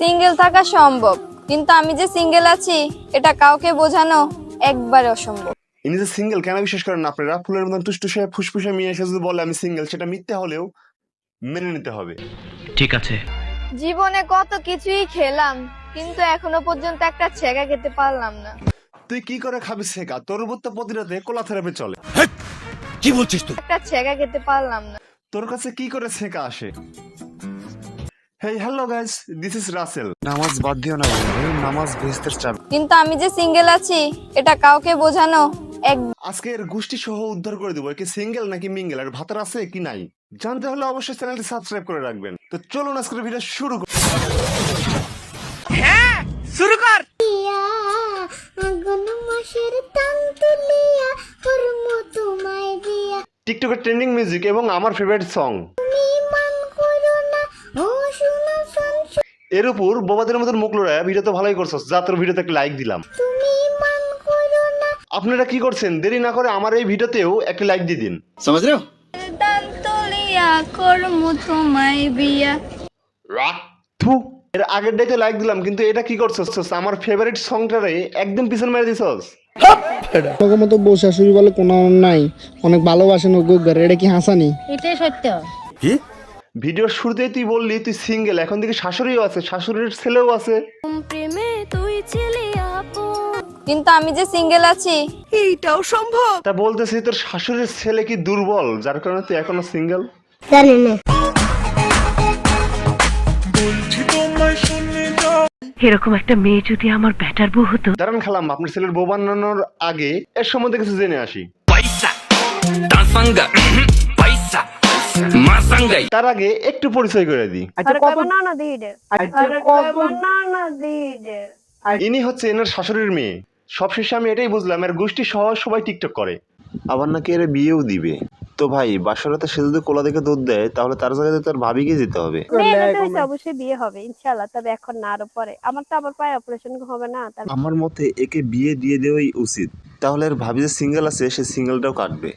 Single থাকা সম্ভব কিন্তু আমি যে সিঙ্গেল আছি এটা কাউকে বোঝানো একবারে অসম্ভব। ইনি যে সিঙ্গেল কেন বিশ্বাস করেন না আপনারা? ফুলের মতন টুসটুসে ফুসফুসে মেয়ে এসে যদি বলে আমি সিঙ্গেল সেটা মিথ্যে হলেও মেনে নিতে হবে। ঠিক আছে। জীবনে কত কিছুই খেলাম কিন্তু এখনও পর্যন্ত একটা ছেঁকা খেতে পারলাম না। তুই কি করে খাবি শেখা তোর উপর তো প্রতি কোলা থেরাপি চলে কি বলছিস তুই? একটা ছেঁকা খেতে পারলাম না। তোর কাছে কি করে শেখা আসে? Hey hello guys this is Rasel নামাজ বাদ দিও না বন্ধু নামাজ বেহেস্তের চাবি। কিন্তু আমি যে সিঙ্গেল আছি এটা কাউকে বোঝানো এক আজকে এর গোষ্ঠী সহ উদ্ধার করে দেবো একে সিঙ্গেল নাকি মিঙ্গেল আর ভাতার আছে কি নাই? জানতে হলে অবশ্যই চ্যানেলটি সাবস্ক্রাইব করে রাখবেন। তো চলুন আজকের ভিডিও শুরু করি। হরম তোমায় দিয়া। টিকটকের ট্রেন্ডিং মিউজিক এবং আমার ফেভারিট সং এর উপর বোবাদের মতন মুখ লড়ায় ভিডিও তো ভালোই করছস যা তোর ভিডিওতে একটা লাইক দিলাম। তুমি মান আপনারা কি করছেন? দেরি না করে আমার এই ভিডিওতেও একটা লাইক দিয়ে দিন। দান তলিয়া করম তোমায় বিয়া থু এর আগের ডেতে লাইক দিলাম কিন্তু এটা কি করছস? আমার ফেভারিট সংটারে একদম পিছন মেরে দিছস। তোকে মতো বউ শাশুড়ি বলে কোনো নাই। অনেক ভালোবাসেন ও গোগার এটা কি হাসানি? এটাই সত্য। ভিডিওর শুরুতেই তুই বললি তুই সিঙ্গেল এখন থেকে শাশুড়িও আছে শাশুড়ির ছেলেও আছে। প্রেমে তুই ছিলে কিন্তু আমি যে সিঙ্গেল আছি এইটাও সম্ভব। তা বলতেছি তোর শাশুড়ির ছেলে কি দুর্বল যার কারণে তুই এখনও সিঙ্গেল জানি না। এরকম একটা মেয়ে যদি আমার ব্যাটার বউ হতো? দাঁড়ান খালাম আপনার ছেলের বউ বানানোর আগে এর সম্বন্ধে কিছু জেনে আসি। পয়সা মাসঙ্গাই তার আগে একটু পরিচয় করে দিই। আচ্ছা কত আচ্ছা কত ইনি হচ্ছে এনার শাশুড়ির মেয়ে। সবশেষে আমি এটাই বুঝলাম এর গোষ্ঠী সহ সবাই টিকটক করে। আবার নাকি এর বিয়েও দিবে। তো ভাই বাসরাতে সে যদি কোলা দেখে দুধ দেয় তাহলে তার জায়গায় তার ভাবিকে যেতে হবে। অবশ্যই বিয়ে হবে ইনশাল্লাহ তবে এখন না আরও পরে। আমার তো আবার পায়ে অপারেশন হবে না আমার মতে একে বিয়ে দিয়ে দেওয়াই উচিত। তাহলে আর ভাবি যে সিঙ্গেল আছে সে সিঙ্গেলটাও কাটবে।